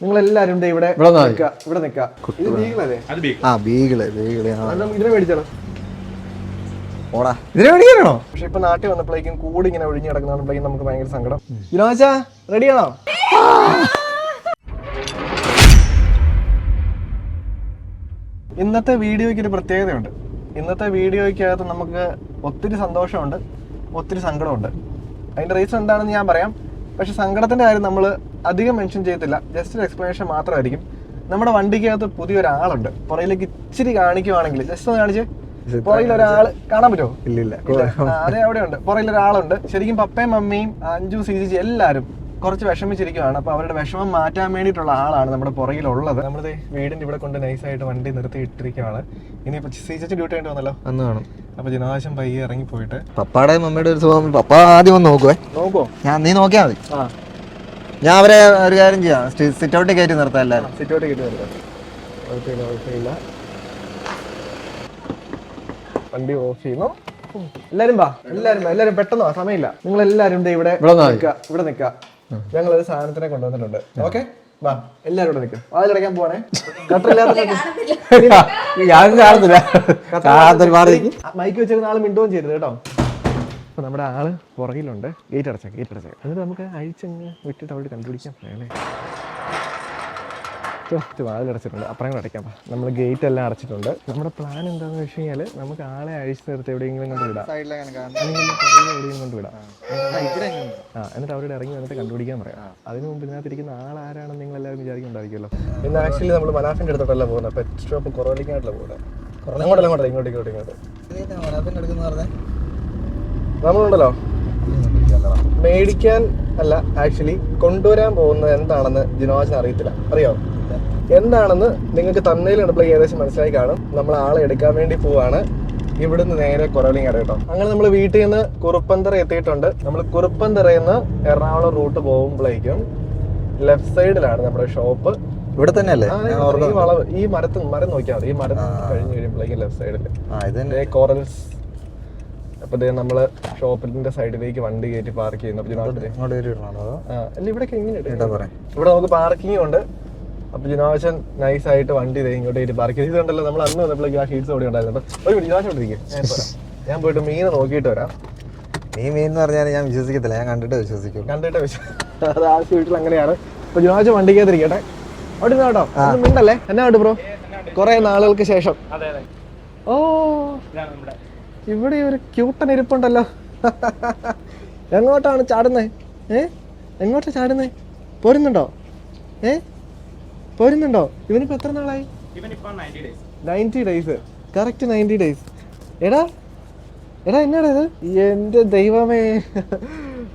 നിങ്ങൾ എല്ലാരും ഇവിടെ ഇവിടെ ഇത് ബീഗിളല്ലേ? ബീഗ് ആ ബീഗിൾ ബീഗിൾ ആ. ഇതിനെ ഓടാ. ഇതിനെ മേടിക്കാനാണോ? പക്ഷെ ഇപ്പൊ നാട്ടിൽ വന്നപ്പോഴേക്കും കൂടി ഇങ്ങനെ ഒഴിഞ്ഞു കിടക്കുന്നപ്പോഴേക്കും നമുക്ക് ഭയങ്കര സങ്കടം. വിനോദാ റെഡിയാണോ ഇന്നത്തെ വീഡിയോയ്ക്ക് ഒരു പ്രത്യേകതയുണ്ട്. ഇന്നത്തെ വീഡിയോയ്ക്കകത്ത് നമുക്ക് ഒത്തിരി സന്തോഷമുണ്ട് ഒത്തിരി സങ്കടമുണ്ട്. അതിന്റെ റീസൺ എന്താണെന്ന് ഞാൻ പറയാം. പക്ഷെ സങ്കടത്തിന്റെ കാര്യം നമ്മൾ അധികം മെൻഷൻ ചെയ്യത്തില്ല. ജസ്റ്റ് ഒരു എക്സ്പ്ലനേഷൻ മാത്രമായിരിക്കും. നമ്മുടെ വണ്ടിക്കകത്ത് പുതിയൊരാളുണ്ട്. പുറയിലേക്ക് ഇച്ചിരി കാണിക്കുവാണെങ്കിൽ ജസ്റ്റ് ഒന്ന് കാണിച്ച്. പുറകിൽ ഒരാൾ കാണാൻ പറ്റുമോ? ഇല്ല ഇല്ല. അതെ അവിടെ ഉണ്ട് പുറകിൽ ഒരാളുണ്ട്. ശരിക്കും പപ്പയും മമ്മിയും അഞ്ചു സി ജി എല്ലാവരും കുറച്ച് വിഷമിച്ചിരിക്കുവാണ്. അപ്പൊ അവരുടെ വിഷമം മാറ്റാൻ വേണ്ടിയിട്ടുള്ള ആളാണ് നമ്മുടെ പുറകിലുള്ളത്. നമ്മുടെ വീടിന്റെ ഇവിടെ കൊണ്ട് നൈസായിട്ട് വണ്ടി നിർത്തി ഇട്ടിരിക്കുകയാണ് ഇനിയിപ്പോ സി ചേച്ചി ഡ്യൂട്ടി ആയിട്ട് വന്നല്ലോ. അന്ന് കാണും. അപ്പൊ ജനാശം പയ്യെ ഇറങ്ങി പോയിട്ട് പപ്പാടെ മമ്മിയുടെ ഒരു സുഖം പപ്പ ആദ്യം ഒന്ന് നോക്കുവേ. നോക്കോ ഞാൻ നീ നോക്കിയാൽ മതി. ആ. ഞാൻ അവരെ ഒരു കാര്യം ചെയ്യാം. സിറ്റ് ഔട്ട് കയറ്റി നിർത്താം എല്ലാവരും. സിറ്റോട്ട് കയറ്റി നിർത്താം. കുഴപ്പമില്ല കുഴപ്പമില്ല വണ്ടി ഓഫ് ചെയ്യുന്നു. എല്ലാരും വാ എല്ലാരും വാ എല്ലാരും പെട്ടെന്ന് വാ സമയമില്ല. നിങ്ങൾ എല്ലാരും ദേ ഇവിടെ. നിൽക്കുക ഇവിടെ നിൽക്കുക. ഞങ്ങൾ ഒരു സാധനത്തിനെ കൊണ്ടുവന്നിട്ടുണ്ട്. ഓക്കെ? വാ എല്ലാരും ഇവിടെ നിൽക്കും. വാതിലടയ്ക്കാൻ പോവാണേ. കട്ടറില്ലാത്ത ഞാൻ കാണത്തില്ല. മൈക്ക് വെച്ചിരുന്ന ആൾ മിണ്ടുകയും ചെയ്തത് കേട്ടോ. അപ്പൊ നമ്മുടെ ആൾ പുറകിലുണ്ട്. ഗേറ്റ് അടച്ച ഗേറ്റ് അടച്ച എന്നിട്ട് നമുക്ക് അഴിച്ചങ്ങ് വിട്ടിട്ട് അവിടെ കണ്ടുപിടിക്കാൻ വാതിൽ വാതിലടച്ചിട്ടുണ്ട് അപ്പുറം കൂടെ അടയ്ക്കാം. നമ്മൾ ഗേറ്റ് എല്ലാം അടച്ചിട്ടുണ്ട്. നമ്മുടെ പ്ലാൻ എന്താണെന്ന് വെച്ച് കഴിഞ്ഞാൽ നമുക്ക് ആളെ അഴിച്ചു നിർത്തി എവിടെയെങ്കിലും കൊണ്ട് വിടാം. അല്ലെങ്കിൽ പുറകിൽ എവിടെയെങ്കിലും കൊണ്ട് വിടാം. ആ എന്നിട്ട് അവരോട് ഇറങ്ങി വന്നിട്ട് കണ്ടുപിടിക്കാൻ പറയാം. അതിന് മുമ്പ് ഇതിനകത്തിരിക്കുന്ന ആൾ ആരാണെന്ന് നിങ്ങൾ എല്ലാവരും വിചാരിക്കുന്നുണ്ടായിരിക്കുമല്ലോ. ഇന്ന് ആക്ച്വലി നമ്മൾ മനാഫിന്റെ അടുത്തോട്ടല്ല പോകുന്നത്. പെറ്റ് ഷോപ്പ് കുറവലിക്കായിട്ടല്ല പോകുന്നത്. അങ്ങോട്ടല്ല അങ്ങോട്ടല്ല ഇങ്ങോട്ട് ഇങ്ങോട്ട് ഇങ്ങോട്ട്. നമ്മളുണ്ടല്ലോ മേടിക്കാൻ അല്ല ആക്ച്വലി കൊണ്ടുവരാൻ പോകുന്നത് എന്താണെന്ന് ജിനോജിന് അറിയത്തില്ല. അറിയോ? എന്താണെന്ന് നിങ്ങൾക്ക് തന്നയിൽ കണ്ടപ്പോൾ ഏകദേശം മനസ്സിലായി കാണും. നമ്മൾ ആളെ എടുക്കാൻ വേണ്ടി പോവാണ്. ഇവിടുന്ന് നേരെ കുറവലിങ്ങാട് കേട്ടോ. അങ്ങനെ നമ്മൾ വീട്ടിൽ നിന്ന് കുറുപ്പന്തറ എത്തിയിട്ടുണ്ട്. നമ്മൾ കുറുപ്പന്തറയിൽ നിന്ന് എറണാകുളം റൂട്ട് പോകുമ്പോഴേക്കും ലെഫ്റ്റ് സൈഡിലാണ് നമ്മുടെ ഷോപ്പ് ഇവിടെ തന്നെയല്ലേ? ഈ വളവ് ഈ മരത്ത് മരം നോക്കിയാൽ മതി. ഈ മരം കഴിഞ്ഞ് കഴിയുമ്പോഴേക്കും ലെഫ്റ്റ് സൈഡിൽ കോറൽസ് അപ്പൊ നമ്മൾ ഷോപ്പിന്റെ സൈഡിലേക്ക് വണ്ടി കയറ്റി പാർക്ക് ചെയ്യുന്നു. അല്ല ഇവിടെയൊക്കെ ഇവിടെ നമുക്ക് പാർക്കിംഗ് ഉണ്ട്. അപ്പൊ ജിനാവശൻ നൈസ് ആയിട്ട് വണ്ടി ദേ ഇങ്ങോട്ട് കയറ്റി പാർക്ക് ചെയ്ത്. നമ്മൾ അന്ന് വന്നപ്പോഴേക്കും ആ ഷീറ്റ്സ് അവിടെ ഉണ്ടായിരുന്നു ഒരു മിനിറ്റ് ഞാൻ പോയിട്ട് മീൻ നോക്കിയിട്ട് വരാം. നീ മീൻ എന്ന് പറഞ്ഞാൽ ഞാൻ വിശ്വസിക്കത്തില്ല. ഞാൻ കണ്ടിട്ട് വിശ്വസിക്കും കണ്ടിട്ട് വിശ്വസിക്കും അത് ആ വീട്ടിൽ അങ്ങനെയാണ്. അപ്പൊ ജിനോജൻ വണ്ടിക്കകത്തിരിക്കട്ടെ അവിടെ കേട്ടോ. മിണ്ടല്ലേ? എന്നാ കേട്ടോ ബ്രോ? കുറെ നാളുകൾക്ക് ശേഷം. അതെ അതെ. ഓ. നമ്മുടെ ഇവിടെ ഒരു ക്യൂട്ടൻ ഇരിപ്പുണ്ടല്ലോ. എങ്ങോട്ടാണ് ചാടുന്നത് ഏ? എങ്ങോട്ടാ ചാടുന്നത് പോരുന്നുണ്ടോ? ഏ? പോരുന്നുണ്ടോ? ഇവനിപ്പോ എത്ര നാളായി? Ninety days correct ninety days എടാ എടാ എന്നാടാ ഇത്? എന്റെ ദൈവമേ.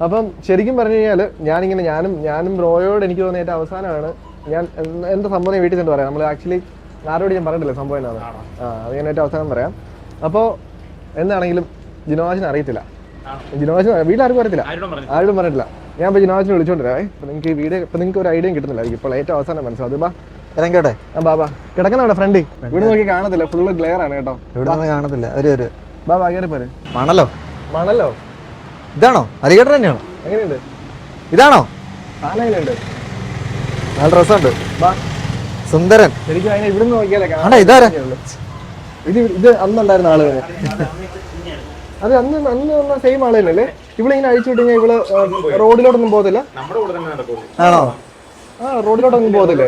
അപ്പം ശരിക്കും പറഞ്ഞു കഴിഞ്ഞാൽ ഞാനിങ്ങനെ ഞാനും ഞാനും റോയോട് എനിക്ക് തോന്നിയ ഏറ്റവും അവസാനമാണ്. ഞാൻ എന്ത് എന്താ സംഭവം വീട്ടിൽ ചെന്ന് പറയാം. നമ്മൾ ആക്ച്വലി ആരോട് ഞാൻ പറഞ്ഞിട്ടില്ല സംഭവം എന്നാണ് ആ അത് ഞാൻ ഏറ്റവും അവസാനം പറയാം. അപ്പോൾ എന്താണെങ്കിലും ജിനോവാസിന് അറിയത്തില്ല? ജിനോവാസിന് വീട്ടിലാർക്കും അറിയത്തില്ല. ആരോടും പറഞ്ഞില്ല പറഞ്ഞിട്ടില്ല. ഞാൻ ഇപ്പോൾ ജിനോവാസിനെ വിളിച്ചോണ്ടിരാവേ അപ്പോൾ നിങ്ങൾക്ക് ഈ വീഡിയോ ഇപ്പൊ നിങ്ങൾക്ക് ഒരു ഐഡിയയും കിട്ടുന്നില്ല ഇപ്പോൾ ഏറ്റവും അവസാനം മനസ്സിലാവും. ബാ. ഇറങ്ങട്ടെ ആ ബാബാ കിടക്കുന്ന അവിടെ ഫ്രണ്ട്. ഇവിടെ നോക്കി കാണത്തില്ല. ഫുള്ള് ക്ലിയർ ആണ് കേട്ടോ. ഇവിടെ കാണത്തില്ല. ഒരു ഒരു. ബാബാ കയറി പോരെ. മണലോ? മണല്ലോ ഇതാണോ? അലിഗേറ്റർ തന്നെയാണോ? എങ്ങനെയുണ്ട്? ഇതാണോ? എങ്ങനെയുണ്ട് നല്ല ഡ്രസ്സുണ്ട് ബാ. സുന്ദരൻ. ശരിക്കും അതിനെ ഇവിടുന്ന് നോക്കിയാലേ കാണാൻ ഇതാരാ? ഉള്ളൂ. ഇത് ഇത് അന്നുണ്ടായിരുന്ന ആൾ തന്നെ. അത് അന്ന് അന്ന് വന്ന സെയിം ആൾ തന്നെയല്ലേ? ഇവിടെ ഇങ്ങനെ അഴിച്ചു വിട്ട് കഴിഞ്ഞാൽ ഇവൾ റോഡിലോട്ടൊന്നും പോകത്തില്ല? നമ്മുടെ കൂടെ തന്നെ നടക്കുള്ളൂ ആണോ? ആ റോഡിലോട്ടൊന്നും പോകത്തില്ലേ?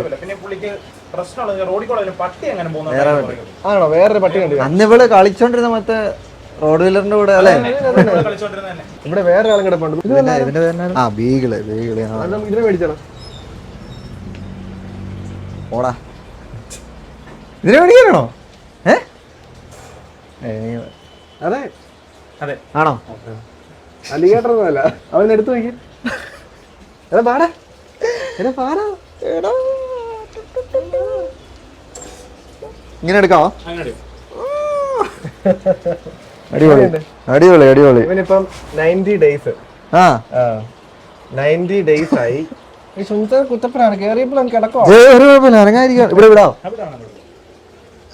ആണോ? വേറൊരു പട്ടി കണ്ടു അന്ന് ഇവൾ കളിച്ചോണ്ടിരുന്ന മറ്റേ റോഡ് വീലറിന്റെ കൂടെ അല്ലേ? തന്നെ ഇവിടെ വേറെ ആളും കിടപ്പുണ്ട് ഇത് ഇതിന്റെ ആ ബീഗിൾ ബീഗിൾ ഇതിനെ മേടിച്ചാലോ ഓടാ. ഇതിനെ മേടിക്കാനാണോ? അതെ. അതെ. ആണോ? അലിഗേറ്റർ ഒന്നുമല്ല അവൻ എടുത്തു നോക്കി. എടാ പാടാ. എടാ പാടാ. എടാ. ഇങ്ങനെ എടുക്കാവോ? അടിപൊളി. അടിപൊളി അടിപൊളി. ഇവനിപ്പം നയന്റി ഡേയ്സ്. ആ. നയന്റി ഡേയ്സ് ആയി ഈ സുന്ദര കുത്തപ്പനാണ്. കേറിയപ്പോൾ അവൻ കിടക്കോ ഇവിടെ വിടാം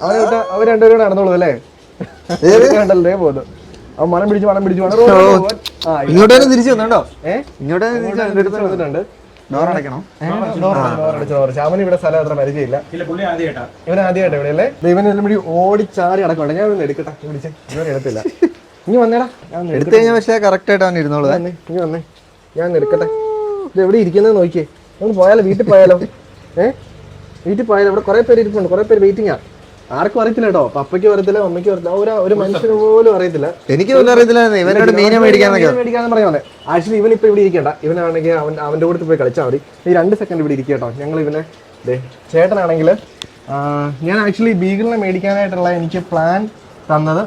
അവരെ അവർ രണ്ടുപേരും കൂടെ നടന്നോളൂ അല്ലേ? കണ്ടല്ലേ പോകുന്നു അവൻ മണം പിടിച്ച് മണം പിടിച്ച് മണം ഇങ്ങോട്ട് തന്നെ തിരിച്ചു വന്നോ? ഇങ്ങോട്ട് തന്നെ തിരിച്ചു വന്നിട്ടുണ്ട്. ഇവിടെ സ്ഥലം അത്ര പരിചയമില്ല. ഇവൻ ആദ്യമായിട്ട് ഇവിടെ അല്ലേ? ഇവൻ എല്ലാം കൂടി ഓടിച്ചാടി അടക്കണ്ട ഞാൻ ഒന്ന് എടുക്കട്ടെ? വിളിച്ചേ ഇവരെ എടുത്തില്ല. ഇനി വന്നേടാ. ഞാൻ ഒന്ന് എടുത്തു കഴിഞ്ഞാൽ പക്ഷേ കറക്റ്റ് ആയിട്ട് അവൻ ഇരുന്നോളൂ. വന്നേ ഇനി വന്നേ. ഞാൻ ഒന്ന് എടുക്കട്ടെ. ഇത് എവിടെ ഇരിക്കുന്നത് നോക്കിയേ? ഒന്ന് പോയാലോ? വീട്ടിൽ പോയാലോ? ഏഹ് വീട്ടിൽ പോയാലോ? ഇവിടെ കുറെ പേര് ഇരിപ്പുണ്ട്. കുറെ പേര് വെയിറ്റിംഗാ ആർക്കും അറിയത്തില്ല കേട്ടോ. പപ്പയ്ക്ക് വരത്തില്ല അമ്മയ്ക്ക് വരത്തില്ല ഒരു ഒരു മനുഷ്യന് പോലും അറിയത്തില്ല. എനിക്ക് പോലും അറിയത്തില്ല ഇവനോട് മീനെ മേടിക്കാൻ മേടിക്കാന്ന് പറയാൻ ആക്ച്വലി ഇവൻ ഇപ്പൊ ഇവിടെ ഇരിക്കണ്ട. ഇവനാണെങ്കിൽ അവൻ അവന്റെ കൂടെ പോയി കളിച്ചാൽ മതി. ഈ രണ്ട് സെക്കൻഡ് ഇവിടെ ഇരിക്കട്ടോ ഞങ്ങൾ ഇവനെ ചേട്ടനാണെങ്കിൽ ഞാൻ ആക്ച്വലി ബീഗിളിനെ മേടിക്കാനായിട്ടുള്ള എനിക്ക് പ്ലാൻ തന്നത്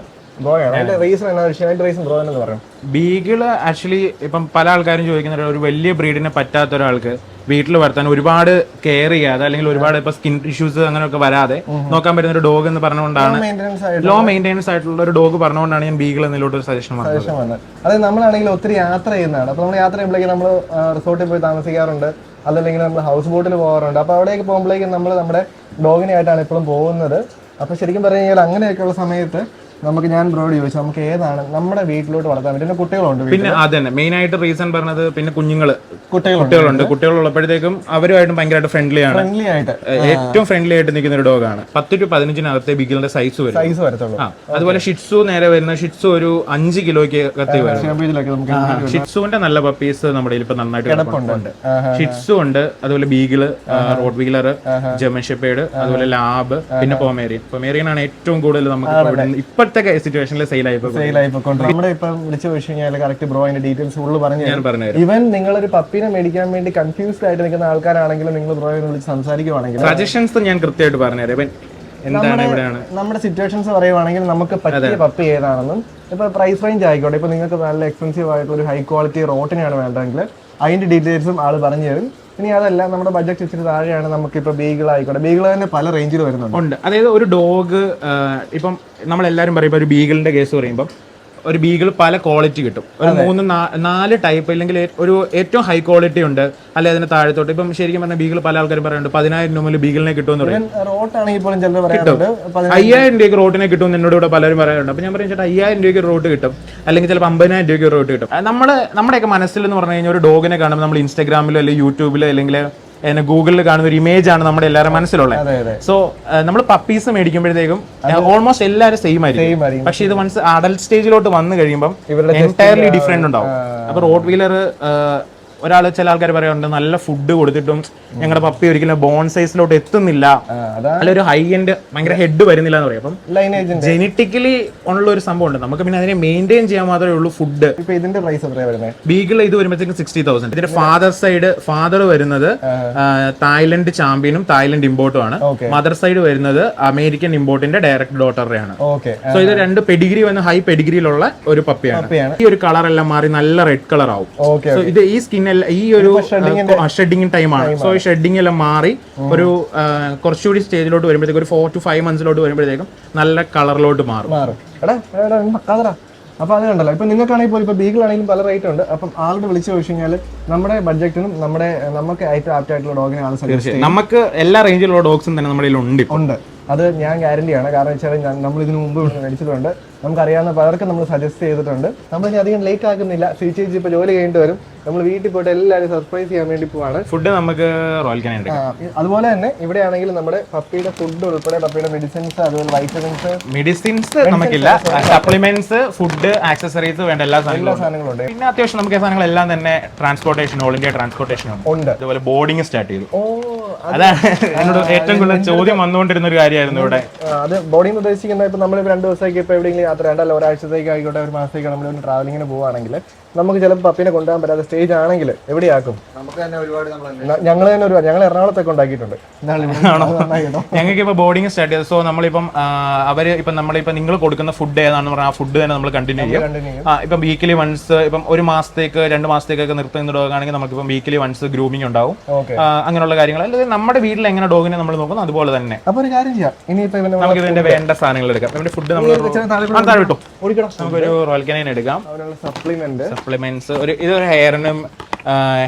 ബീഗിൾ ആക്ച്വലി ഇപ്പം പല ആൾക്കാരും ചോദിക്കുന്നുണ്ട് ഒരു വലിയ ബ്രീഡിനെ പറ്റാത്ത ഒരാൾക്ക് വീട്ടിൽ വളർത്താൻ ഒരുപാട് കെയർ ചെയ്യാതെ അല്ലെങ്കിൽ ഒരുപാട് ഇപ്പൊ സ്കിൻ ഇഷ്യൂസ് അങ്ങനെയൊക്കെ വരാതെ നോക്കാൻ പറ്റുന്ന ഒരു ഡോഗ് എന്ന് പറഞ്ഞുകൊണ്ടാണ് ലോ മെയിന്റനൻസ് ആയിട്ടുള്ള ഒരു ഡോഗ് പറഞ്ഞുകൊണ്ടാണ് ഞാൻ ബീഗിൾ എന്നതിലോട്ട് ഒരു സജഷൻ വന്നത്. അതെ അതായത് നമ്മളാണെങ്കിൽ ഒത്തിരി യാത്ര ചെയ്യുന്നതാണ്. അപ്പൊ നമ്മൾ യാത്ര ചെയ്യുമ്പോഴേക്കും നമ്മൾ റിസോർട്ടിൽ പോയി താമസിക്കാറുണ്ട്. അല്ലെങ്കിൽ നമ്മൾ ഹൗസ് ബോട്ടിൽ പോകാറുണ്ട്. അപ്പോൾ അവിടേക്ക് പോകുമ്പോഴേക്കും നമ്മൾ നമ്മുടെ ഡോഗിനെ ആയിട്ടാണ് ഇപ്പോഴും പോകുന്നത്. അപ്പോൾ ശരിക്കും പറഞ്ഞു കഴിഞ്ഞാൽ അങ്ങനെയൊക്കെയുള്ള സമയത്ത് നമുക്ക് ഞാൻ ബ്രോഡ് ചോദിച്ചു നമുക്ക് ഏതാണ് നമ്മുടെ വീട്ടിലോട്ട് വളർത്താൻ പറ്റുന്ന കുട്ടികളുണ്ട്. പിന്നെ അത് തന്നെ മെയിൻ ആയിട്ട് റീസൺ പറഞ്ഞത് പിന്നെ കുഞ്ഞുങ്ങൾ. കുട്ടികളുണ്ട്. കുട്ടികൾ ഉള്ളപ്പോഴത്തേക്കും അവരുമായിട്ടും ഭയങ്കരമായിട്ട് ഫ്രണ്ട്ലി ആണ്. ഫ്രണ്ട്ലി ആയിട്ട്. ഏറ്റവും ഫ്രണ്ട്ലി ആയിട്ട് നിൽക്കുന്ന ഒരു ഡോഗാണ് പത്ത് ടു പതിനഞ്ചിനകത്തെ ബിഗിലിന്റെ സൈസ് വരും. സൈസ് വരത്തുള്ളൂ. അതുപോലെ ഷിറ്റ്സു നേരെ വരുന്ന ഷിറ്റ്സു ഒരു അഞ്ച് കിലോയ്ക്ക് കത്തി വരും. ഷിറ്റ്സുവിന്റെ നല്ല പപ്പീസ് നമ്മുടെ ഇപ്പൊ നന്നായിട്ട് കിടപ്പുണ്ട്. ഷിറ്റ്സു ഉണ്ട്. അതുപോലെ beagle rottweiler German shepherd അതുപോലെ ലാബ് പിന്നെ പൊമേറിയൻ പൊമേറിയൻ ആണ് ഏറ്റവും കൂടുതൽ നമുക്ക് ഇപ്പൊ ഇപ്പോഴത്തെ സിറ്റുവേഷനിൽ സെയിൽ ആയി സെയിൽ പോയിക്കൊണ്ട് നമ്മുടെ ഇപ്പം വിളിച്ചു ചോദിച്ചു കഴിഞ്ഞാൽ കറക്റ്റ് ബ്രോ അതിന്റെ ഡീറ്റെയിൽസ് ഫുള്ള് പറഞ്ഞു ഞാൻ പറഞ്ഞു ഇവൻ നിങ്ങളൊരു പപ്പീനെ മേടിക്കാൻ വേണ്ടി കൺഫ്യൂസ്ഡ് ആയിട്ട് നിൽക്കുന്ന ആൾക്കാരാണെങ്കിലും നിങ്ങൾ ബ്രോയിനെ വിളിച്ച് സംസാരിക്കുവാണെങ്കിൽ സജഷൻസ് ഞാൻ കൃത്യമായിട്ട് പറഞ്ഞുതരാം. എന്താണ് ഇവിടെയാണ്? നമ്മുടെ സിറ്റുവേഷൻസ് പറയുവാണെങ്കിൽ നമുക്ക് പറ്റിയ പപ്പി ഏതാണെന്നും ഇപ്പൊ പ്രൈസ് റേഞ്ച് ആയിക്കോട്ടെ. ഇപ്പൊ നിങ്ങൾക്ക് നല്ല എക്സ്പെൻസീവ് ആയിട്ടുള്ള ഒരു ഹൈ ക്വാളിറ്റി റോട്ടിനാണ് വേണ്ടതെങ്കിൽ അതിന്റെ ഡീറ്റെയിൽസും ആൾ പറഞ്ഞു തരും ഇനി അതല്ല നമ്മുടെ ബഡ്ജറ്റ് ഇച്ചിരി താഴെയാണ് നമുക്ക് ഇപ്പൊ ബീഗിൾ ആയിക്കോട്ടെ. ബീഗിൾ തന്നെ പല റേഞ്ചിൽ വരുന്നുണ്ട്. ഉണ്ട്. അതായത് ഒരു ഡോഗ് ഇപ്പം നമ്മളെല്ലാവരും പറയും ഒരു ബീഗിളിന്റെ കേസ് പറയുമ്പോൾ ഒരു ബീഗിൾ പല ക്വാളിറ്റി കിട്ടും. ഒരു മൂന്ന് നാല് ടൈപ്പ് അല്ലെങ്കിൽ ഒരു ഏറ്റവും ഹൈ ക്വാളിറ്റി ഉണ്ട്. അല്ലെ അതിന് താഴത്തോട്ട്. ഇപ്പം ശരിക്കും പറഞ്ഞാൽ ബീഗിൾ പല ആൾക്കാരും പറയുന്നുണ്ട് പതിനായിരം രൂപ മുതൽ ബീഗിളിനെ കിട്ടുമെന്ന് പറയും. പതിന- അയ്യായിരം രൂപയ്ക്ക് റോട്ടിനെ കിട്ടും എന്നോട് ഇവിടെ പലരും പറയാറുണ്ട്. അപ്പൊ ഞാൻ പറയും ചേട്ടാ അയ്യായിരം രൂപയ്ക്ക് റോട്ട് കിട്ടും. അല്ലെങ്കിൽ ചിലപ്പോൾ അമ്പതിനായിരം രൂപയ്ക്ക് റോട്ട് കിട്ടും. നമ്മൾ നമ്മുടെയൊക്കെ മനസ്സിൽ എന്ന് പറഞ്ഞു കഴിഞ്ഞാൽ ഒരു ഡോഗിനെ കാണുമ്പോൾ നമ്മൾ ഇൻസ്റ്റാഗ്രാമിലോ അല്ലെങ്കിൽ യൂട്യൂബിലോ അല്ലെങ്കിൽ ഗൂഗിളിൽ കാണുന്ന ഒരു ഇമേജ് ആണ് നമ്മുടെ എല്ലാവരും മനസ്സിലുള്ളത്. സോ നമ്മൾ പപ്പീസ് മേടിക്കുമ്പോഴത്തേക്കും ഓൾമോസ്റ്റ് എല്ലാവരും സെയിം ആയിരിക്കും. പക്ഷേ ഇത് വൺസ് അഡൽട്ട് സ്റ്റേജിലോട്ട് വന്നു കഴിയുമ്പോൾ എന്റയർലി ഡിഫറെന്റ് ഉണ്ടാവും. അപ്പൊ റോഡ് വീലർ ഒരാൾ ചില ആൾക്കാർ പറയാറുണ്ട് നല്ല ഫുഡ് കൊടുത്തിട്ടും ഞങ്ങളുടെ പപ്പി ഒരിക്കലും ബോൺ സൈസിലോട്ട് എത്തുന്നില്ല. അല്ല ഒരു ഹൈ എൻഡ് ഭയങ്കര ഹെഡ് വരുന്നില്ല എന്ന് പറയും. അപ്പം ജെനറ്റിക്കലി ഉള്ള ഒരു സംഭവം ഉണ്ട്. നമുക്ക് പിന്നെ അതിനെ മെയിന്റെയിൻ ചെയ്യാൻ മാത്രമേ ഉള്ളൂ ഫുഡ് ഇതിന്റെ പ്രൈസ് എത്രയാ വരുന്നത് ബീഗിൾ ഇത് വരുമ്പോഴത്തേക്കും സിക്സ്റ്റി തൗസൻഡ് ഇതിന്റെ ഫാദർ സൈഡ് ഫാദർ വരുന്നത് തായ്ലൻഡ് ചാമ്പ്യനും തായ്ലൻഡ് ഇമ്പോർട്ടും ആണ്. മദർ സൈഡ് വരുന്നത് അമേരിക്കൻ ഇമ്പോർട്ടിന്റെ ഡയറക്ട് ഡോട്ടറുടെയാണ് ആണ്. സോ ഇത് രണ്ട് പെഡിഗ്രി വന്ന് ഹൈ പെഡിഗ്രിയിലുള്ള ഒരു പപ്പിയാണ്. ഈ ഒരു കളർ എല്ലാം മാറി നല്ല റെഡ് കളർ ആവും. ഇത് ഈ സ്കിൻ ഈ ഒരു ഷെഡിങ് ടൈമാണ് സോ ഈ ഷെഡിങ് എല്ലാം മാറി ഒരു കുറച്ചുകൂടി സ്റ്റേജിലോട്ട് വരുമ്പോഴത്തേക്കും ഒരു ഫോർ ടു ഫൈവ് മന്ത്സിലോട്ട് വരുമ്പോഴത്തേക്കും നല്ല കളറിലോട്ട് മാറും. അപ്പോൾ അത് കണ്ടല്ലോ. ഇപ്പൊ നിങ്ങൾക്കാണെങ്കിൽ പോലും ഇപ്പൊ ബീഗിളാണെങ്കിലും പല റേറ്റ് ഉണ്ട്. അപ്പം ആളുടെ വിളിച്ചു ചോദിച്ചു കഴിഞ്ഞാൽ നമ്മുടെ ബഡ്ജറ്റിനും നമ്മുടെ നമുക്ക് ഏറ്റവും ആപ്റ്റ് ആയിട്ടുള്ള ഡോഗിനെ ആൾ സജസ്റ്റ് നമുക്ക് എല്ലാ റേഞ്ചിലുള്ള ഡോഗ്സും തന്നെ നമ്മുടെ ഉണ്ട് ഉണ്ട്. അത് ഞാൻ ഗ്യാരണ്ടിയാണ് കാരണം വെച്ചാൽ ഞാൻ നമ്മൾ ഇതിനു മുമ്പ് മേടിച്ചിട്ടുണ്ട്. നമുക്കറിയാവുന്ന പലർക്കും നമ്മൾ സജസ്റ്റ് ചെയ്തിട്ടുണ്ട്. നമ്മൾ ഇനി അധികം ലേറ്റ് ആക്കുന്നില്ല. സി ചേച്ചി ഇപ്പോൾ ജോലി കഴിഞ്ഞിട്ട് വരും. നമ്മൾ വീട്ടിൽ പോയിട്ട് എല്ലാവരും സർപ്രൈസ് ചെയ്യാൻ വേണ്ടി പോവാണ്. ഫുഡ് നമുക്ക് റോയൽ അതുപോലെ തന്നെ ഇവിടെ ആണെങ്കിൽ നമ്മുടെ പപ്പിയുടെ ഫുഡ് ഉൾപ്പെടെ പപ്പിയുടെ മെഡിസിൻസ് അതുപോലെ വൈറ്റമിൻസ് മെഡിസിൻസ് നമുക്കില്ല. സപ്ലിമെന്റ്സ് ഫുഡ് ആക്സസറീസ് വേണ്ട എല്ലാ സാധനങ്ങളും ഉണ്ട്. പിന്നെ അത്യാവശ്യം നമുക്ക് സാധനങ്ങൾ എല്ലാം തന്നെ ട്രാൻസ്പോർട്ടേഷൻ ഓൾ ഇന്ത്യ ട്രാൻസ്പോർട്ടേഷൻ ഉണ്ട്. അതുപോലെ ബോർഡിംഗ് സ്റ്റാർട്ട് ചെയ്തു. അതാണ് എന്നോട് ഏറ്റവും കൂടുതൽ ചോദ്യം വന്നുകൊണ്ടിരുന്ന ഒരു കാര്യമായിരുന്നു ഇവിടെ. അത് ബോർഡിംഗ് ഉദ്ദേശിക്കുന്ന ഇപ്പൊ നമ്മൾ രണ്ടു ദിവസത്തേക്ക് ഇപ്പൊ എവിടെയെങ്കിലും യാത്ര രണ്ടല്ല ഒരാഴ്ചത്തേക്ക് ആയിക്കോട്ടെ ഒരു മാസത്തേക്ക് നമ്മൾ ട്രാവലിങ്ങിന് പോവുകയാണെങ്കിൽ നമുക്ക് ചിലപ്പോൾ പപ്പിനെ കൊണ്ടുപോകാൻ പറ്റാത്ത സ്റ്റേജ് ആണെങ്കിൽ എവിടെയാക്കും? നമുക്ക് തന്നെ ഒരുപാട് നമ്മൾ ഞങ്ങൾ തന്നെ ഒരു ഞങ്ങൾ എറണാകുളത്തൊക്കെ ഉണ്ടാക്കിയിട്ടുണ്ട്. ഞങ്ങൾക്ക് ഇപ്പോൾ ബോർഡിംഗ് സ്റ്റാർട്ട് ചെയ്തു. സോ നമ്മളിപ്പം അവർ അവർ ഇപ്പം നമ്മളിപ്പം നിങ്ങൾ കൊടുക്കുന്ന ഫുഡ് ഏതാണെന്ന് പറഞ്ഞാൽ ആ ഫുഡ് തന്നെ നമ്മൾ കണ്ടിന്യൂ ചെയ്യും. ഇപ്പം വീക്കിലി വൺസ് ഇപ്പം ഒരു മാസത്തേക്ക് രണ്ട് മാസത്തേക്കൊക്കെ നിർത്തി ഡോഗാണെങ്കിൽ നമുക്കിപ്പം വീക്കിലി വൺസ് ഗ്രൂമിംഗ് ഉണ്ടാവും. അങ്ങനെയുള്ള കാര്യങ്ങൾ അല്ലെങ്കിൽ നമ്മുടെ വീട്ടിൽ എങ്ങനെ ഡോഗിനെ നമ്മൾ നോക്കുന്നു അതുപോലെ തന്നെ. അപ്പോൾ ഒരു കാര്യം ചെയ്യാം. നമുക്ക് ഇതിന്റെ വേണ്ട സാധനങ്ങൾ എടുക്കാം. നമ്മുടെ ഫുഡ് നമ്മൾ താഴെ വിട്ടു നമുക്കൊരു റോയൽ കനൈൻ എടുക്കാം. അവനുള്ള സപ്ലിമെന്റ് സപ്ലിമെന്റ്സ് ഒരു ഇതൊരു ഹെയറിനും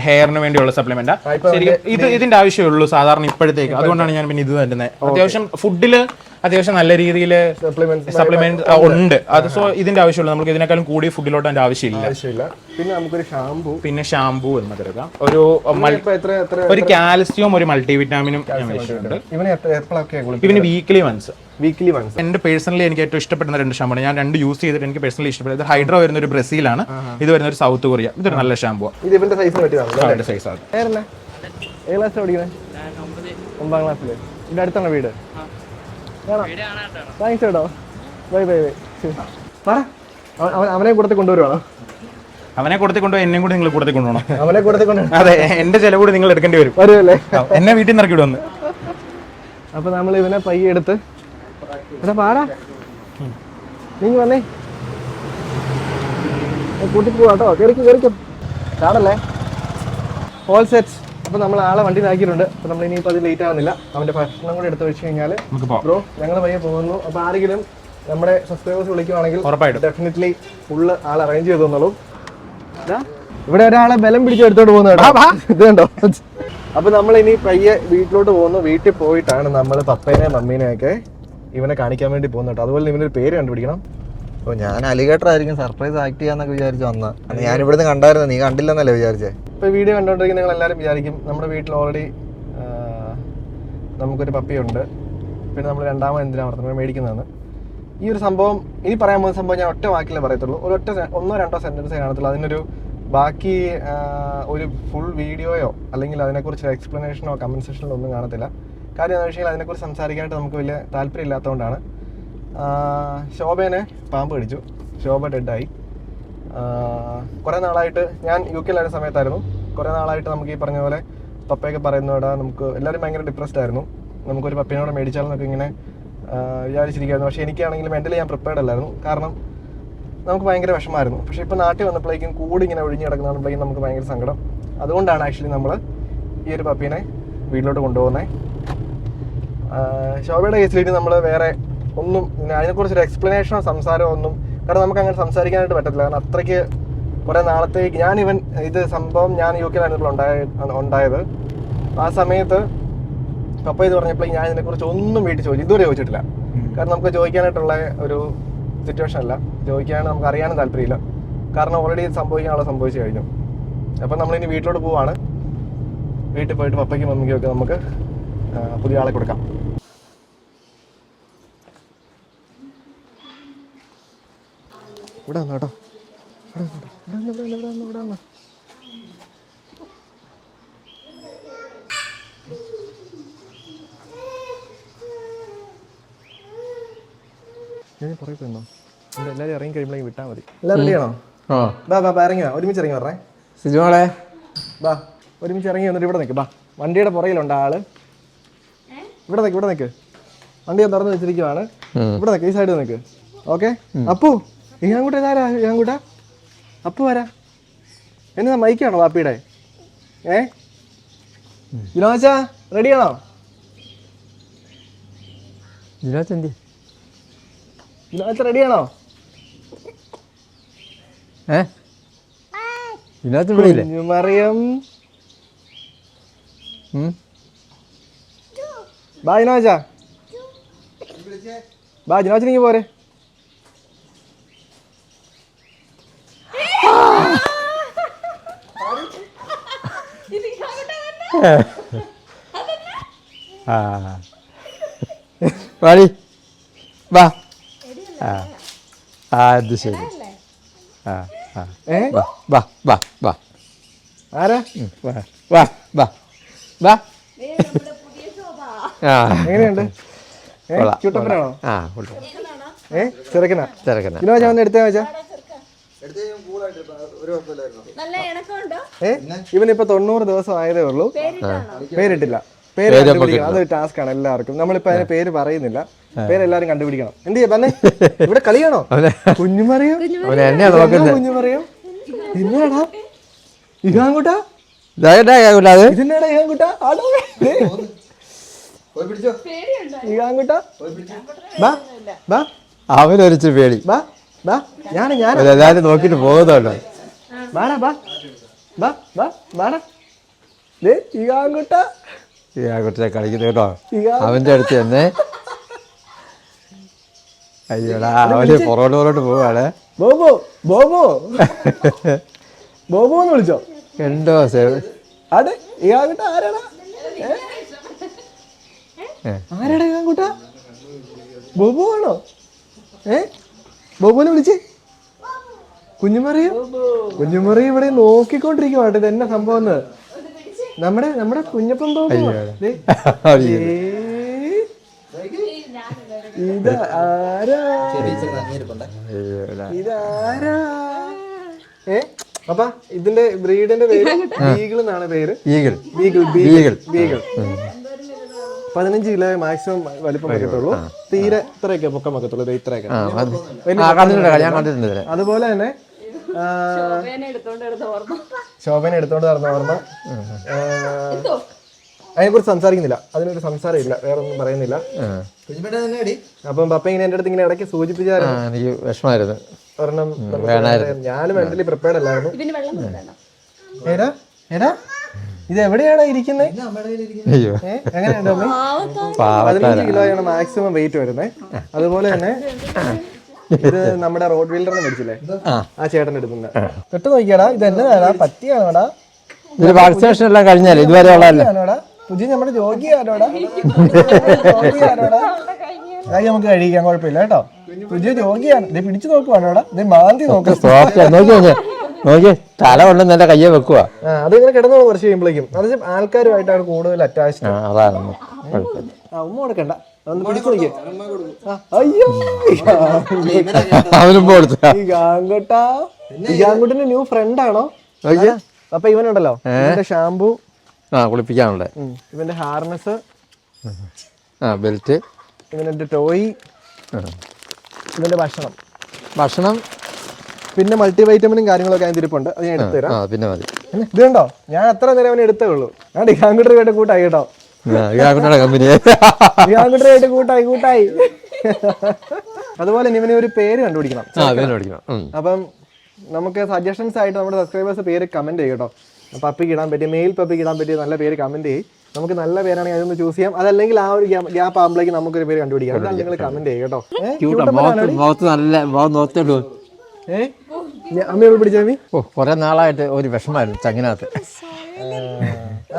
ഹെയറിന് വേണ്ടിയുള്ള സപ്ലിമെന്റാ ശരിക്കും ഇത് ഇതിന്റെ ആവശ്യമേ ഉള്ളൂ സാധാരണ ഇപ്പോഴത്തേക്ക്. അതുകൊണ്ടാണ് ഞാൻ പിന്നെ ഇത് തരുന്നത്. അത്യാവശ്യം ഫുഡിൽ അത്യാവശ്യം നല്ല രീതിയിൽ സപ്ലിമെന്റ് ഉണ്ട്. അത് സോ ഇതിന്റെ ആവശ്യമുള്ളൂ നമുക്ക് ഇതിനേക്കാളും കൂടി ഫുഡിലോട്ട് അതിന്റെ ആവശ്യമില്ല. ആവശ്യമില്ല. പിന്നെ നമുക്കൊരു ഷാമ്പു പിന്നെ ഷാമ്പു എന്ന് കരുതാം ഒരു മൾ- എത്ര എത്ര ഒരു കാൽസ്യവും ഒരു മൾട്ടിവിറ്റാമിനും ഞാൻ വെച്ചിട്ടുണ്ട്. ഇവന് എപ്പോഴൊക്കെ ഇവന് വീക്ക്ലി വൺസ് വീക്ക്ലി വൺസ് എന്റെ പേഴ്സണലി എനിക്ക് ഏറ്റവും ഇഷ്ടപ്പെടുന്ന രണ്ട് ഷാമ്പു ഞാൻ രണ്ട് യൂസ് ചെയ്തിട്ട് എനിക്ക് പേഴ്സണലി ഇഷ്ടപ്പെടുന്നത് ഇത് ഹൈഡ്രോ വരുന്ന ഒരു ബ്രസീലാണ് ഇത് വരുന്ന ഒരു സൗത്ത് കൊറിയ ഇതൊരു നല്ല ഷാമ്പു ഇത് ഇവന്റെ സൈസിന് പറ്റിയതാണ് സൈസ് ആണ്. ഏത് ക്ലാസ്സിലാണ് ഒമ്പതാം. ക്ലാസ്സിൽ ഇവിടെ അടുത്താണ് വീട്? താങ്ക്സ് കേട്ടോ ബൈ ബൈ ബൈ. അവൻ- അവനെ കൂടത്തിൽ കൊണ്ടുവരുവാണോ? അവനെ കൊടുത്തി കൊണ്ടുപോയി എന്നെ കൂടി നിങ്ങൾ കൊടുത്തി കൊണ്ടുപോകണം. അവനെ കൂടത്തിൽ കൊണ്ടുപോകണം അതെ എന്റെ ചെലവ് കൂടി നിങ്ങൾ എടുക്കേണ്ടി വരും. വരുമല്ലേ എന്നെ വീട്ടിൽ നിന്ന് ഇറക്കി വിടുവന്ന്. അപ്പൊ നമ്മൾ ഇവനെ പയ്യെ എടുത്ത് എടാ പാടാ. നീ വന്നേ. കൂട്ടിട്ട് പോവാട്ടോ. കേറിക്കും കേറിക്കും. കാണല്ലേ ഓൾ സെറ്റ് അപ്പൊ നമ്മൾ ആളെ വണ്ടിയിലാക്കിയിട്ടുണ്ട് അപ്പൊ നമ്മൾ ഇനിയിപ്പോൾ അത് ലേറ്റ് ആവുന്നില്ല. അവന്റെ ഭക്ഷണം കൂടെ എടുത്ത് വെച്ച് കഴിഞ്ഞാൽ ബ്രോ ഞങ്ങൾ പയ്യെ പോകുന്നു. അപ്പൊ ആരെങ്കിലും നമ്മുടെ സബ്സ്ക്രൈബേഴ്സ് വിളിക്കുവാണെങ്കിൽ ഡെഫിനറ്റ്ലി ഫുള്ള് ആൾ അറേഞ്ച് ചെയ്തു തന്നോളൂ. ദാ, ഇവിടെ ഒരാളെ ബലം പിടിച്ച് എടുത്തോട്ട് പോകുന്നു കേട്ടോ. ഇത് കണ്ടോ? അപ്പൊ നമ്മൾ ഇനി പയ്യെ വീട്ടിലോട്ട് പോകുന്നു. വീട്ടിൽ പോയിട്ടാണ് നമ്മൾ പപ്പേനെ മമ്മീനെ ഒക്കെ ഇവനെ കാണിക്കാൻ വേണ്ടി പോകുന്നുണ്ട് അതുപോലെ ഇവനൊരു പേര് കണ്ടുപിടിക്കണം. ഓ ഞാൻ അലിഗേറ്റർ ആയിരിക്കും സർപ്രൈസ് ആക്ട് ചെയ്യാന്നൊക്കെ വിചാരിച്ചു വന്ന. ഞാൻ ഇവിടുന്ന് കണ്ടായിരുന്നു. നീ കണ്ടില്ലെന്നല്ലേ വിചാരിച്ചേ? ഇപ്പൊ വീഡിയോ കണ്ടുകൊണ്ടിരിക്കുന്ന നിങ്ങൾ എല്ലാവരും വിചാരിക്കും നമ്മുടെ വീട്ടിൽ ഓൾറെഡി നമുക്കൊരു പപ്പിയുണ്ട് പിന്നെ നമ്മൾ രണ്ടാമത് എന്തിനാണ് വളർത്തുന്നത്? മേടിക്കുന്നതാണ്. ഈ ഒരു സംഭവം ഇനി പറയാൻ പോകുന്ന സംഭവം ഞാൻ ഒറ്റ വാക്കിലേ പറയത്തുള്ളൂ. ഒരു ഒറ്റ ഒന്നോ രണ്ടോ സെന്റൻസേ കാണത്തുള്ളൂ. അതിനൊരു ബാക്കി ഒരു ഫുൾ വീഡിയോയോ അല്ലെങ്കിൽ അതിനെക്കുറിച്ച് എക്സ്പ്ലനേഷനോ കമന്റ് സെക്ഷനിലോ ഒന്നും കാണത്തില്ല. കാര്യം എന്താണെന്ന് വെച്ചാൽ അതിനെക്കുറിച്ച് സംസാരിക്കാനായിട്ട് നമുക്ക് വലിയ താല്പര്യം ഇല്ലാത്തതുകൊണ്ടാണ് ശോഭേനെ പാമ്പ് കടിച്ചു. ശോഭ ഡെഡായി കുറേ നാളായിട്ട് ഞാൻ യു കെയിലായ സമയത്തായിരുന്നു. കുറേ നാളായിട്ട് നമുക്ക് ഈ പറഞ്ഞ പോലെ പപ്പയൊക്കെ പറയുന്നതോടെ നമുക്ക് എല്ലാവരും ഭയങ്കര ഡിപ്രസ്ഡ് ആയിരുന്നു. നമുക്കൊരു പപ്പേനോട് മേടിച്ചാലെന്നൊക്കെ ഇങ്ങനെ വിചാരിച്ചിരിക്കുകയായിരുന്നു പക്ഷേ എനിക്കാണെങ്കിൽ മെന്റലി ഞാൻ പ്രിപ്പയർഡ് അല്ലായിരുന്നു. കാരണം നമുക്ക് ഭയങ്കര വിഷമമായിരുന്നു. പക്ഷേ ഇപ്പോൾ നാട്ടിൽ വന്നപ്പോഴേക്കും കൂടി ഇങ്ങനെ ഒഴിഞ്ഞ് കിടക്കുന്നപ്പോഴേക്കും നമുക്ക് ഭയങ്കര സങ്കടം. അതുകൊണ്ടാണ് ആക്ച്വലി നമ്മൾ ഈ ഒരു പപ്പീനെ വീട്ടിലോട്ട് കൊണ്ടുപോകുന്നത് ശോഭയുടെ കേസിലേക്ക് നമ്മൾ വേറെ ഒന്നും അതിനെക്കുറിച്ചൊരു എക്സ്പ്ലനേഷനോ സംസാരമോ ഒന്നും കാരണം നമുക്ക് അങ്ങനെ സംസാരിക്കാനായിട്ട് പറ്റത്തില്ല. കാരണം അത്രയ്ക്ക് കുറേ നാളത്തേക്ക് ഞാൻ ഇവൻ ഇത് സംഭവം ഞാൻ യു കെയിലായിരുന്നു ഉണ്ടായ ഉണ്ടായത്. ആ സമയത്ത് പപ്പ ഇത് പറഞ്ഞപ്പോൾ ഞാൻ ഇതിനെക്കുറിച്ച് ഒന്നും വീട്ടിൽ ചോദിച്ചു ഇതുവരെ ചോദിച്ചിട്ടില്ല. കാരണം നമുക്ക് ചോദിക്കാനായിട്ടുള്ള ഒരു സിറ്റുവേഷൻ അല്ല. ചോദിക്കാൻ നമുക്ക് അറിയാനും താല്പര്യമില്ല. കാരണം ഓൾറെഡി സംഭവിക്കാനുള്ള സംഭവിച്ചു കഴിഞ്ഞു. അപ്പം നമ്മളിനി വീട്ടിലോട്ട് പോവാണ്. വീട്ടിൽ പോയിട്ട് പപ്പയ്ക്കും മമ്മിക്കും ഒക്കെ നമുക്ക് പുതിയ ആളെ കൊടുക്കാം. ഇവിടെ വന്നോ കേട്ടോ. ഇവിടെ വന്നോ, ഇവിടെ വന്നോ, ഇവിടെ വന്നോ, ഇവിടെ വന്നോ. ഞാൻ പുറകെ പോയിരുന്നോ ഇവിടെ എല്ലാവരും ഇറങ്ങി കഴിയുമ്പോഴേക്കും വിട്ടാൽ മതി. എല്ലാവരും റെഡിയാണോ ആ. ബാ ബാ ബാ ഇറങ്ങി ഒരുമിച്ച് ഇറങ്ങി പറഞ്ഞേ സിജുമോളെ ബാ ഒരുമിച്ച് ഇറങ്ങി വന്നിട്ട് ഇവിടെ നിൽക്ക് ബാ വണ്ടിയുടെ പുറകിലുണ്ട് ആൾ. ഇവിടെ നിൽക്ക് ഇവിടെ നിൽക്ക് വണ്ടി തുറന്ന് വെച്ചിരിക്കുവാണ്. ഇവിടെ നിൽക്ക് ഈ സൈഡിൽ നിൽക്ക് ഓക്കെ അപ്പു. ഇങ്ങാങ്കൂട്ട ഇതാരാ ഞാൻ ഇങ്ങാങ്കൂട്ട അപ്പ വരാ. എന്നാ മൈക്കാണോ വാപ്പിയുടെ? ഏ? ജിനോച്ച റെഡിയാണോ ജിനാച്ചെന്തി വിനോദ റെഡിയാണോ ഏ? ജിനോച്ച മറിയം. ബാ ജിനോജ ബാ നീ പോരെ. ആ. വാടി. വാ. ആ. ആ അത് ശരി. ആ ആ. ഏ? വാ വാ വാ വാ. ആരാ? വാ വാ വാ വാ. ആ. എങ്ങനെയുണ്ട്? ആ. ഏ ചെറുക്കനാ? തിരക്കന ഞാൻ വന്ന് എടുത്തേ വെച്ചാ ഇവനിപ്പോ തൊണ്ണൂറ് ദിവസം ആയതേ ഉള്ളൂ. പേരിട്ടില്ല. പേര് കണ്ടുപിടിക്കണം. അതൊരു ടാസ്ക് ആണ് എല്ലാവർക്കും. നമ്മളിപ്പോ അതിന് പേര് പറയുന്നില്ല. പേര് എല്ലാരും കണ്ടുപിടിക്കണം. എന്ത് ചെയ്യാ? പറഞ്ഞേ ഇവിടെ കളിയാണോ? അവനെ കുഞ്ഞുമറിയോ? കുഞ്ഞുമറിയോ? എന്നാടാ ഇതാങ്കൂട്ടാ? ഇതായിട്ടാ കേൾക്കൂല ഇതെന്നാടാ ഇതാങ്കൂട്ടാ? ആടോ. ദേ. ഇതാങ്കൂട്ടാ. ബാ. ബാ. അവനൊരിച്ച് പേടി. ബാ. ബാ ഞാൻ ഞാൻ നോക്കിട്ട് പോകുന്നുണ്ടോ? ബാടാ ബാ. ബാ ബാ ബാടാ. ഈ കേട്ടോ. അടുത്ത് തന്നെ. അയ്യോടാ അവന് പുറകോട്ട് പോവാണ്. ബോബോ ബോബോ. ബോബോ എന്ന് വിളിച്ചോ. എന്തോ സേവ് അതെ ഈ ആൺകുട്ട ആരാടാ ആരാടാ ഈ ആൺകുട്ട ബോബോ ആണോ? ഏ? ബോബോനെ വിളിച്ചേ. കുഞ്ഞുമറിയ. കുഞ്ഞുമറിയ ഇവിടെ നോക്കിക്കൊണ്ടിരിക്കുവാട്ടെ ഇത് ഇതെന്നെ സംഭവം എന്ന്. നമ്മുടെ നമ്മുടെ കുഞ്ഞപ്പൻ ബോബു. ഇതാരാ? ഏ? അപ്പ ഇതിന്റെ ബ്രീഡിന്റെ പേര് ബീഗിൾ എന്നാണ് പേര്. ഈഗിൾ. Beagle beagle. ബീഗിൾ. പതിനഞ്ച് കിലോ മാക്സിമം വലിപ്പം വരത്തുള്ളൂ. തീരെ ഇത്രയൊക്കെ പൊക്കം വെക്കത്തുള്ളൂ ദേ ഇത്രയൊക്കെ. ആ കണ്ടിട്ടുണ്ട് ഞാൻ കണ്ടിട്ടുണ്ട് അതുപോലെ തന്നെ ശോഭന എടുത്തോണ്ട് നടന്ന ഓർമ്മ. അതിനെ കുറിച്ച് സംസാരിക്കുന്നില്ല. അതിനൊരു സംസാരം ഇല്ല വേറെ ഒന്നും പറയുന്നില്ല. അപ്പം പപ്പ ഇങ്ങനെ എന്റെ അടുത്ത് ഇങ്ങനെ ഇടയ്ക്ക് സൂചിപ്പിച്ചായിരുന്നു. എനിക്ക് വിഷമായിരുന്നു കാരണം ഞാനും മെന്റലി പ്രിപ്പയർഡ് അല്ലായിരുന്നു. ഇതിന് വെള്ളം വേണ്ട ഏടാ ഏടാ ഇത് എവിടെയാണ് ഇരിക്കുന്നത് അയ്യോ. എങ്ങനെയുണ്ട് പതിനഞ്ച് കിലോയാണ് മാക്സിമം വെയിറ്റ് വരുന്നത് അതുപോലെ തന്നെ ഇത് നമ്മുടെ റോഡ് വീലറിനെ മേടിച്ചില്ലേ? ആ. ചേട്ടൻ എടുക്കുന്ന. തൊട്ട് നോക്കിയാടാ ഇത് എന്നതാടാ പറ്റിയാണോടാ ഇതിൽ വാക്സിനേഷൻ എല്ലാം കഴിഞ്ഞാലേ ഇതുവരെ ഉള്ളതല്ലേ? പുജി പുതിയ നമ്മുടെ ജോഗിയാണോടാ ജോഗിയാണോടാ കൈ നമുക്ക് കഴിക്കാൻ കുഴപ്പമില്ല കേട്ടോ. പുതിയ ജോഗിയാണ് പിടിച്ചു നോക്കുവാണോടാ? ഇത് മാന്തി നോക്കാം നോക്കി. നോക്കി തല കൊണ്ടുവന്ന് എന്റെ കയ്യെ വെക്കുക ആ അത് ഇങ്ങനെ കിടന്നോളൂ കുറച്ച് കഴിയുമ്പോഴേക്കും. അത് ആൾക്കാരുമായിട്ടാണ് കൂടുതൽ അറ്റാച്ച്ഡ് അതാണ് ഉമ്മ. കൊടുക്കണ്ട. അയ്യോ അവനും ഗാങ്കുട്ടാ ഗാങ്കുട്ടിന്റെ ന്യൂ ഫ്രണ്ട് ആണോ? അപ്പൊ ഇവനുണ്ടല്ലോ. ഇവന്റെ ഷാംപൂ. ആ കുളിപ്പിക്കാനുള്ളത് ഇവന്റെ ഹാർനസ്. ആ ബെൽറ്റ്. ഇവന്റെ ടോയ് ഇവന്റെ ഭക്ഷണം. ഭക്ഷണം? പിന്നെ മൾട്ടി വൈറ്റമിനും കാര്യങ്ങളൊക്കെ അതിന് ഇരിപ്പുണ്ട് അത് ഞാൻ എടുത്തു തരാം ആ പിന്നെ മതി. ഇത് കണ്ടോ ഞാൻ അത്ര നേരം അവനെ എടുത്തേ ഉള്ളൂ. ഞാൻ ഗാങ്കുട്ടറുമായിട്ട് കൂട്ടായി കേട്ടോ. ഗാങ്കുട്ടറുമായിട്ട് കൂട്ടായി കൂട്ടായി. അതുപോലെ ഇവനെ ഒരു പേര് കണ്ടുപിടിക്കണം. അപ്പം നമുക്ക് സജഷൻസ് ആയിട്ട് നമ്മുടെ സബ്സ്ക്രൈബേഴ്സ് പേര് കമന്റ് ചെയ്യട്ടോ പപ്പിക്ക് ഇടാൻ പറ്റിയ മെയിൽ പപ്പിക്ക് ഇടാൻ പറ്റിയ നല്ല പേര് കമന്റ് ചെയ്യും. നമുക്ക് നല്ല പേരാണെങ്കിൽ അതൊന്ന് ചൂസ് ചെയ്യാം. അതല്ലെങ്കിൽ ആ ഒരു ഗ്യാപ്പ് ആകുമ്പോഴേക്ക് നമുക്കൊരു പേര് കണ്ടുപിടിക്കാം. നിങ്ങൾ കമന്റ് ചെയ്യട്ടോ ഏ? അമ്മയോട് പിടിച്ചാമി ഓ കുറെ നാളായിട്ട് ഒരു വിഷമായിരുന്നു ചങ്ങിനകത്ത്.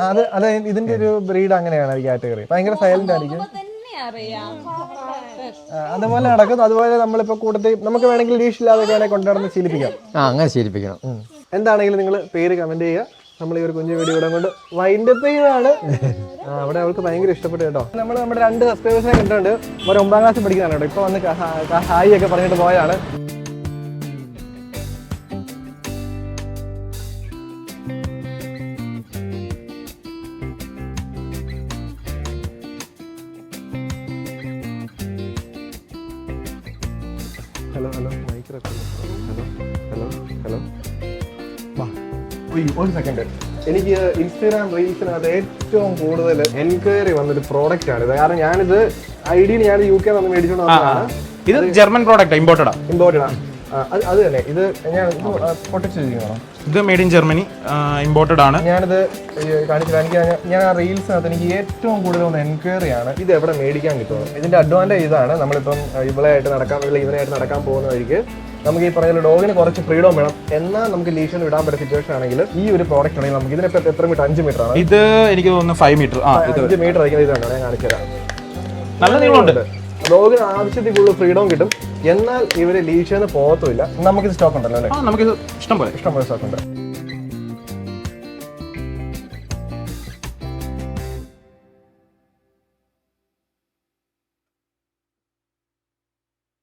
അത് അത് ഇതിന്റെ ഒരു ബ്രീഡ് അങ്ങനെയാണ് ഈ കാറ്റഗറി ഭയങ്കര സൈലന്റ് ആയിരിക്കും. അതുപോലെ നടക്കും അതുപോലെ നമ്മളിപ്പോ കൂട്ടത്തിൽ നമുക്ക് വേണമെങ്കിൽ ലീഷില്ലാതെ വേണമെങ്കിൽ കൊണ്ടുനടന്ന് ശീലിപ്പിക്കാം. ആ അങ്ങനെ ശീലിപ്പിക്കണം. എന്താണെങ്കിലും നിങ്ങൾ പേര് കമന്റ് ചെയ്യുക. നമ്മൾ ഈ ഒരു കുഞ്ഞു വീഡിയോ ഇവിടെ കൊണ്ട് വൈൻഡ് അപ്പ് ചെയ്യുകയാണ് അവിടെ അവൾക്ക് ഭയങ്കര ഇഷ്ടപ്പെട്ടു കേട്ടോ. നമ്മൾ നമ്മുടെ രണ്ട് സബ്സ്ക്രൈബേഴ്സിനെ കണ്ടിട്ടുണ്ട്. ഒരു ഒമ്പതാം ക്ലാസ്സിൽ പഠിക്കുന്നതാണ് കേട്ടോ. ഇപ്പൊ വന്ന് ഹായ് ഒക്കെ പറഞ്ഞിട്ട് പോയതാണ്. ഉയ്യ്, ഒരു സെക്കൻഡ് എനിക്ക് ഇൻസ്റ്റാഗ്രാം റീൽസിനകത്ത് ഏറ്റവും കൂടുതൽ എൻക്വയറി വന്നൊരു പ്രോഡക്റ്റ് ആണ് ഇത്. കാരണം ഞാനിത് ഐഡിയിൽ ഞാൻ യു കെ വന്ന് മേടിച്ചോണ്ട് വന്നതാണ്. ഇത് ജർമ്മൻ പ്രോഡക്റ്റ് ഇമ്പോർട്ടഡാ ഇമ്പോർട്ടഡ് അത് അത് തന്നെ. ഇത് ഞാൻ പൊട്ടിച്ചു വെച്ചിരിക്കണോ ഇത് മെയ്ഡ് ഇൻ ജർമ്മനി ഇമ്പോർട്ടഡ് ആണ്. ഞാനിത് കാണിച്ചില്ല എനിക്ക് ഞാൻ- ആ റീൽസിനകത്ത് എനിക്ക് ഏറ്റവും കൂടുതൽ എൻക്വയറി ആണ് ഇത് എവിടെ മേടിക്കാൻ കിട്ടുമോ ഇതിന്റെ അഡ്വാന്റേജ് ഇതാണ്. നമ്മളിപ്പം ഇവളായിട്ട് നടക്കാൻ ഇവളെ ഇവനായിട്ട് നടക്കാൻ പോകുന്ന വഴിക്ക് നമുക്ക് ഈ പറയുന്ന ഡോഗിന് കുറച്ച് ഫ്രീഡം വേണം. എന്നാൽ നമുക്ക് ലീഷൻ ഇടാൻ പറ്റുന്ന സിറ്റുവേഷൻ ആണെങ്കിൽ ഈ ഒരു പ്രോഡക്റ്റ് ആണെങ്കിൽ നമുക്ക് ഇതിനിപ്പോ എത്ര മീറ്റർ അഞ്ച് മീറ്റർ ആണ്. ഇത് എനിക്ക് തോന്നുന്നു ഫൈവ് മീറ്റർ അഞ്ച് മീറ്റർ ആയിരിക്കും ഇതാണ് ഞാൻ കാണിച്ചു തരാം. നല്ല നീളമുണ്ട്. ഡോഗിന് ആവശ്യത്തിൽ കൂടുതൽ ഫ്രീഡം കിട്ടും. എന്നാൽ ഇവർ ലീഷന്ന് പോകത്തുമില്ല. നമുക്ക് സ്റ്റോക്ക് ഉണ്ടല്ലോ അല്ലേ? ഇഷ്ടം പോലെ. ഇഷ്ടം പോലെ സ്റ്റോക്ക് ഉണ്ട്.